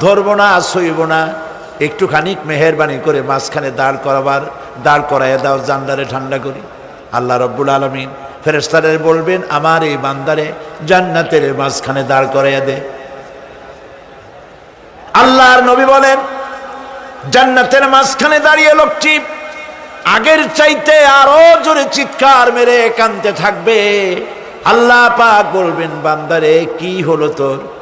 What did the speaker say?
ধরবো না সইব না। একটুখানি মেহরবানি করে মাঝখানে দাঁড় করাবার, দাঁড় করাইয়া দাও জান্নারে ঠান্ডা করি। আল্লাহ রব্বুল আলমিন ফেরেস্তারের বলবেন, আমার এই বান্দারে জান্নাতের মাঝখানে দাঁড় করাইয়া দে। আল্লাহর নবী বলেন, জান্নাতের মাঝখানে দাঁড়িয়ে লোকটি আগের চাইতে আরও জোরে চিৎকার মেরে কানতে থাকবে। আল্লাহ পাক বলবেন, বান্দারে, কি হলো তোর?